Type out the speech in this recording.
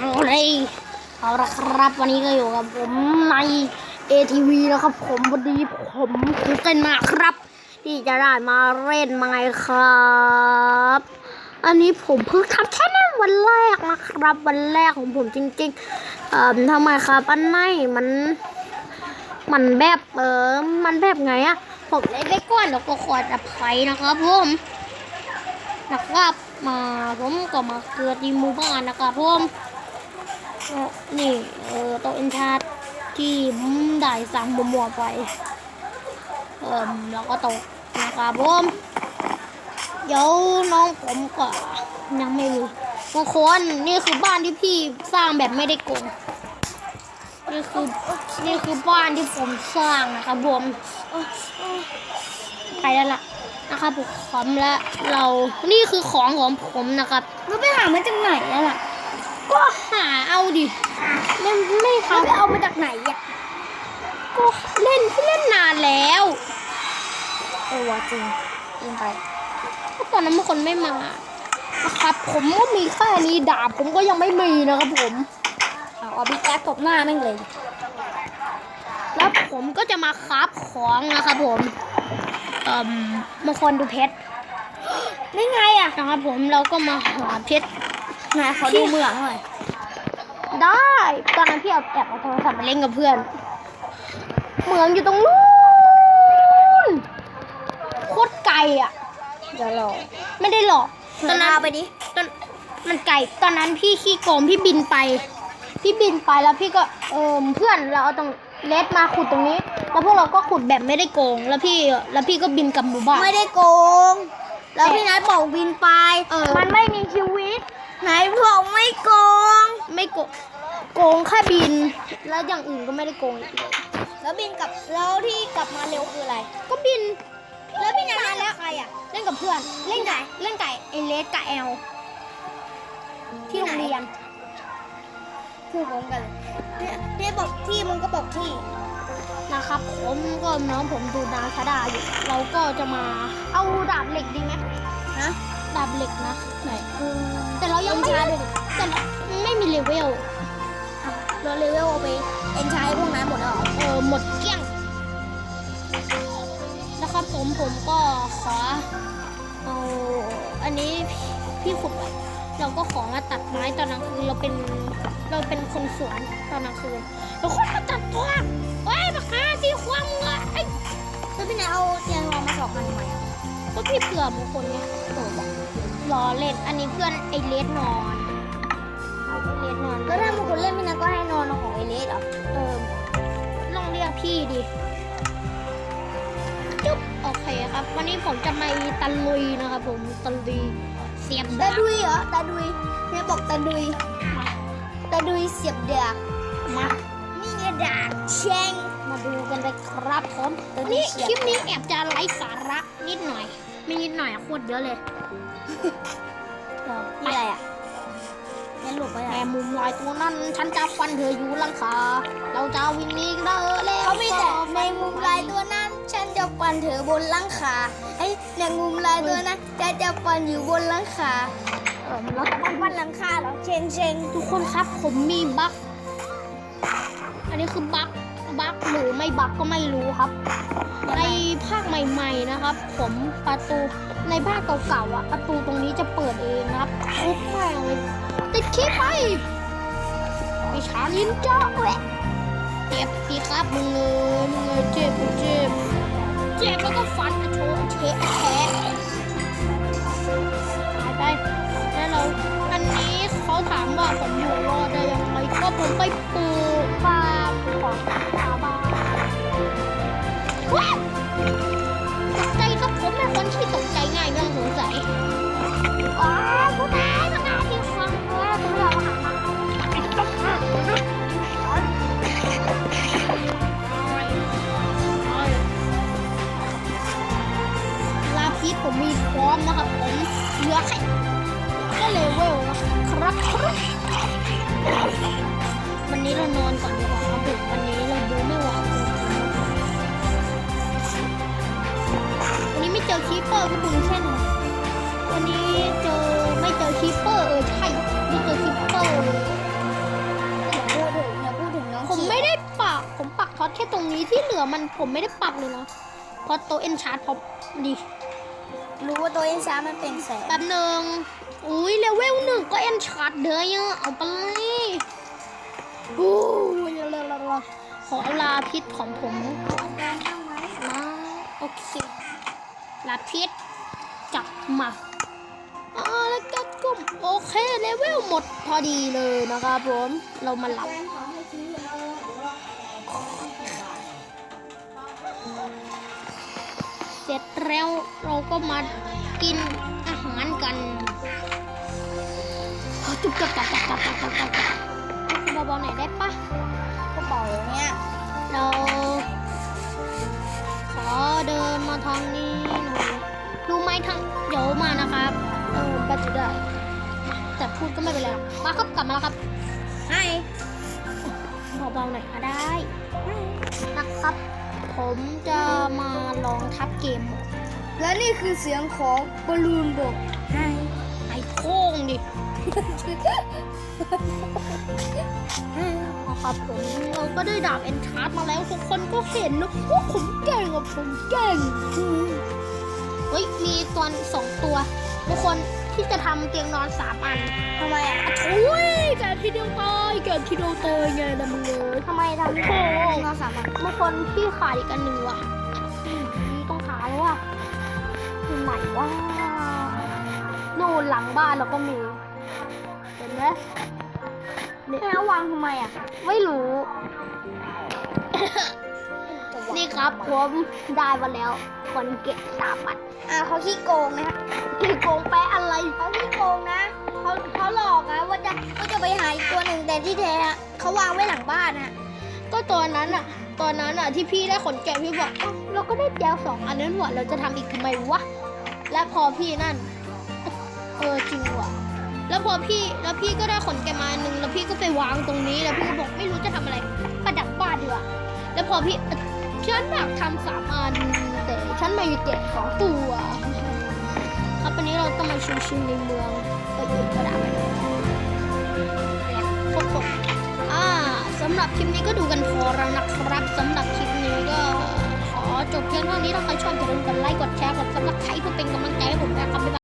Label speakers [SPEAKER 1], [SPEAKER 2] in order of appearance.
[SPEAKER 1] เลยเอาละครับวันนี้ก็อยู่กับผมใน ATV นะครับ ผมวันนี้ผมตื่นเต้นมาครับ ที่จะได้มาเล่นไมค์ครับ อันนี้ผมเพิ่งทำแค่นั้นวันแรกนะครับ วันแรกของผมจริงๆเอ่อทำไมครับอันไหนมัน มันแบบเออมันแบบไงอะผมเล่นได้ก่อนแล้วก็ขออภัยนะครับผมนะครับมาผมก็มาเกิดที่หมู่บ้านนะครับผมเอ่อ นี่เออโตัวเอ็นชาร์ที่ผมได้สั่งมัวไปเอ่มแล้วก็ตกนะครับผมเดี๋ยวน้องผมก็ยังไม่รู้บางคนนี่คือบ้านที่พี่สร้างแบบไม่ได้โกงนี่คือนี่คือบ้านที่ผมสร้างนะครับผมไปแล้วล่ะนะครับผมและเรา นี่คือของของผมนะครับ
[SPEAKER 2] เราไปหามาจากไหนอะล่ะ
[SPEAKER 1] ก็หาเอาดิไม่ไม่
[SPEAKER 2] เรา
[SPEAKER 1] ทำ
[SPEAKER 2] ไปเอามาจากไหนอะ
[SPEAKER 1] ก็เล่นที่เล่นนานแล้ว
[SPEAKER 2] เออว่ะจริงจริงไป
[SPEAKER 1] ก็ตอนนั้นบางคนไม่มานะครับ ผมก็มีแค่นี้ดาบผมก็ยังไม่มีนะครับผม
[SPEAKER 2] เอาเอาพี่แจ๊คตบหน้าแม่งเลย
[SPEAKER 1] แล้วผมก็จะมาคราฟของนะครับผมเอ่มบางคนดูเพชร
[SPEAKER 2] ได้ไงอะ
[SPEAKER 1] นะครับผมเราก็มาหาเพชร
[SPEAKER 2] ไหนขอดูเมืองหน่อย
[SPEAKER 1] ได้ ตอนนั้นพี่เอาแอบเอาโทรศัพท์มาเล่นกับเพื่อนเหมืองอยู่ตรงนู้นโคตรไกลอะ
[SPEAKER 2] เดี๋ยวรอ
[SPEAKER 1] ไม่ได้หรอก
[SPEAKER 2] เธ
[SPEAKER 1] ตอ
[SPEAKER 2] อน
[SPEAKER 1] นั้น
[SPEAKER 2] เอาไปดิ
[SPEAKER 1] ตอนมันไกล ตอนนั้นพี่ขี้โกงพี่บินไป พี่บินไปแล้วพี่ก็เออเพื่อนเราเอาตรงเลสมาขุดตรงนี้ แล้วพวกเราก็ขุดแบบไม่ได้โกง แล้วพี่แล้วพี่ก็บินกลับหมู่บ้าน
[SPEAKER 2] ไม่ได้โกง แล้วพี่นายบอกวินไป
[SPEAKER 1] เออ
[SPEAKER 2] มันไม่มีชีวิต ไหนบอกไม่โกง
[SPEAKER 1] ไม่โกงโกงแค่บิน แล้วอย่างอื่นก็ไม่ได้โกงอีกเลย
[SPEAKER 2] แล้วบินกลับแล้วที่กลับมาเร็วคืออะไร
[SPEAKER 1] ก็บิน
[SPEAKER 2] แล้วพี่นายมาแล้วใครอะ
[SPEAKER 1] เล่นกับเพื่อน
[SPEAKER 2] เล่นไง
[SPEAKER 1] เล่นไก่เอเลสกับแอลที่โรงเรียน
[SPEAKER 2] คู่พร้อมกันเลยเนี่ยเนี่ยบอกที่มึงก็บอกที่
[SPEAKER 1] นะครับ ผมก็น้องผมดูนาชาดาอยู่ เราก็จะมาเอาดาบเหล็กดีไหม
[SPEAKER 2] ฮะ
[SPEAKER 1] ดาบเหล็กนะ
[SPEAKER 2] ไหนกู
[SPEAKER 1] แต่เรายังไม่
[SPEAKER 2] เอ็นชาร์จด้วยดิ
[SPEAKER 1] แต่เราไม่มีเลเวล
[SPEAKER 2] เราเลเวลเอาไปเอ็นใช้พวกนั้นหมดแล้วเหรอ
[SPEAKER 1] เออหมดเกลี้ยงนะครับผมผมก็ขอเอาอันนี้พี่ขุดไว้เราก็ขอมาตัดไม้ตอนกลางคืนเราเป็นเราเป็นคนสวนตอนกลางคืนเราคนมาตัดตัวเฮ้ยมาหาที่ควงเลยไอ้
[SPEAKER 2] แล้วพี่นายเอาเตียงรองมาสองอันทำไมอะ
[SPEAKER 1] ก็พี่เผื่อบางคนไง
[SPEAKER 2] โอ้บอก
[SPEAKER 1] รอเล่น อันนี้เพื่อนไอเลสนอนไอเลสนอน
[SPEAKER 2] แล้วถ้าบางคนเล่นพี่นาก็ให้นอนของไอเลสเหรอ
[SPEAKER 1] เออลองเรียกพี่ดิจุ๊บโอเคครับ วันนี้ผมจะมาตะลุยนะครับผมตะลุยเสียบ
[SPEAKER 2] ตา
[SPEAKER 1] ดาบ
[SPEAKER 2] ดุยเหรอตาดุยเนี่ยบอกตาดุยตาดุยเสียบดาบ
[SPEAKER 1] มา
[SPEAKER 2] นี่ไงดาบเชง
[SPEAKER 1] ดูกันเลยครับผม
[SPEAKER 2] ตะลุ
[SPEAKER 1] นี่
[SPEAKER 2] ยเสียบ
[SPEAKER 1] คลิปนี้แอบจะไร้สาระนิดหน่อย ไม่นิดหน่อยอะโคตรเยอะเลย
[SPEAKER 2] นี่อะไรอะงั้นหลบไป
[SPEAKER 1] แม
[SPEAKER 2] อะ
[SPEAKER 1] มุมลายตัวนั้น ฉันจะฟันเธออยู่หลังคา เราจะวิ่งหนีกันเด้อแล้ว
[SPEAKER 2] เขามีแต่ในมุมลายตัวนั้น ฉันจะฟันเธอบนหลังคาไอ้ในมุมลายตัวนั้นฉันจะฟันอยู่บนหลังคา
[SPEAKER 1] เออแล้ว
[SPEAKER 2] มันฟันหลังคาเหรอเชงเชง
[SPEAKER 1] ทุกคนครับผมมีบั๊กอันนี้คือบั๊ก บั๊กหรือไม่บั๊กก็ไม่รู้ครับ ในภาคใหม่ ๆนะครับ ผมประตูในภาคเก่าๆอะประตูตรงนี้จะเปิดเองนะครับทุบแม่งเลยติดคลิปไปไอชาลินจ้าแหละเจ็บสิครับมึงเงยมึงเงยเจ็บเจ็บเจ็บแล้วก็ฟันอะโชว์เชะแฉะหายไปแล้วเราอันนี้เขาถามว่าผมอยู่รอดได้ยัง ก็ผมไปปลูกฟาร์มของชาวบ้านว้าวตกใจครับผมเป็นคนที่ตกใจง่ายไม่ต้องสงสัยอ๋อผู้ตายผู้ตายที่ฟังเออผมอยากมาหามันไอ้ต้องฆ่ามลาพีผมมีพร้อมนะครับผมเหลือแค่แค่เลเวลนะครับครับ วันนี้เรานอนก่อนดีกว่าครับวันนี้เราดูไม่ไหววันนี้ไม่เจอคีเปอร์ก็บุญเช่นวันนี้เจอไม่เจอคีเปอร์เออใช่ไม่เจอคีเปอร์ผมไม่
[SPEAKER 2] ไ
[SPEAKER 1] ด้ปักผมปักท็อตแค่ตรงนี้ที่เหลือมันผมไม่ได้ปักเลยนะเพราะตัวเอ็นชาร์ดพอดี
[SPEAKER 2] รู้ว่าตัวเอ็นชาร์ดมันเป็นแสง
[SPEAKER 1] แป๊บนึ่ง อุ้ยเลเวลหนึ่งก็เอ็นชาร์ดเด้อเอาไปเลยโอ้ยลาลาขอลาพิษของผมมาโอเค ลาพิษจับมาอ่าแล้วก็กุมโอเคเลเวลหมดพอดีเลยนะครับผม เรามาหลับเสร็จแล้วเราก็มากินอาหารกัน จุบจับจับจับจับจับจับจับเบาๆหน่อยได้ปะ
[SPEAKER 2] กระเป๋าเนี่ย
[SPEAKER 1] เรา ขอเดินมาทางนี้หน่อยรู้ไหมทางเดี๋ยวมานะครับเออบัตรได้แต่พูดก็ไม่เป็นไรหรอกมาครับกลับมาแล้วครับ
[SPEAKER 2] ให้
[SPEAKER 1] เบาๆหน่อยก็ได้นะครับ ผมจะมาลองทับเกม
[SPEAKER 2] และนี่คือเสียงของบอลลูนบอกให้
[SPEAKER 1] ไอ้โค้งดิ นะครับผมเราก็ได้ดาบเอนชาร์ดมาแล้วทุกคนก็เห็นนะว่าผมเก่งอะผมเก่งเฮ้ยมีตัวสองตัว ทุกคนที่จะทำเตียงนอนสามอัน
[SPEAKER 2] ทำไมอะ
[SPEAKER 1] อะทุยแกทีเดียวตายแกทีเดียวตายไงล่ะมึงเอ้ย
[SPEAKER 2] ทำไมทำ
[SPEAKER 1] โอ้โห
[SPEAKER 2] เราสามารถ
[SPEAKER 1] บางคนที่ขาดอีกอันหนึ่งว่ะอืมนี่ต้องหาแล้วว่ะที่ไหนว่านู่นหลังบ้านเราก็มี เห็นไหม
[SPEAKER 2] แล้ววางทำไมอะ
[SPEAKER 1] ไม่รู้ นี่ครับผมได้มาแล้ว คนเก็บสามบัตร
[SPEAKER 2] อ่าเขาขี้โกงนะฮะ
[SPEAKER 1] ที่โกงแปะอะไร
[SPEAKER 2] เขาขี้โกงนะเขาเขาหลอกนะว่าจะว่าจะไปหาอีกตัวหนึ่งแต่ที่แท้อะเขาวางไว้หลังบ้านนะ
[SPEAKER 1] ก็ตอนนั้นอะตอนนั้นอะที่พี่ได้ขนแกะพี่บอกเอ้าเราก็ได้แจวสองอันนั้นหว่าเราจะทำอีกทำไมวะและพอพี่นั่น เออจริงว่ะ แล้วพอพี่แล้วพี่ก็ได้ขนแกมาหนึ่งแล้วพี่ก็ไปวางตรงนี้แล้วพี่ก็บอกไม่รู้จะทำอะไร ประดับบ้านดีกว่าแล้วพอพี่ฉันอยากทำสามอันแต่ฉันไม่แกะสองตัวครับวันนี้เราต้องมาชิวๆในเมืองไปอื่นก็ได้ครบผมอ่าสำหรับคลิปนี้ก็ดูกันพอแล้วนะครับสำหรับคลิปนี้ก็ขอจบเพียงเท่านี้ถ้าใครชอบอย่าลืมกดไลค์กดแชร์กดซับสไครต์เพื่อเป็นกำลังใจให้ผมนะครับ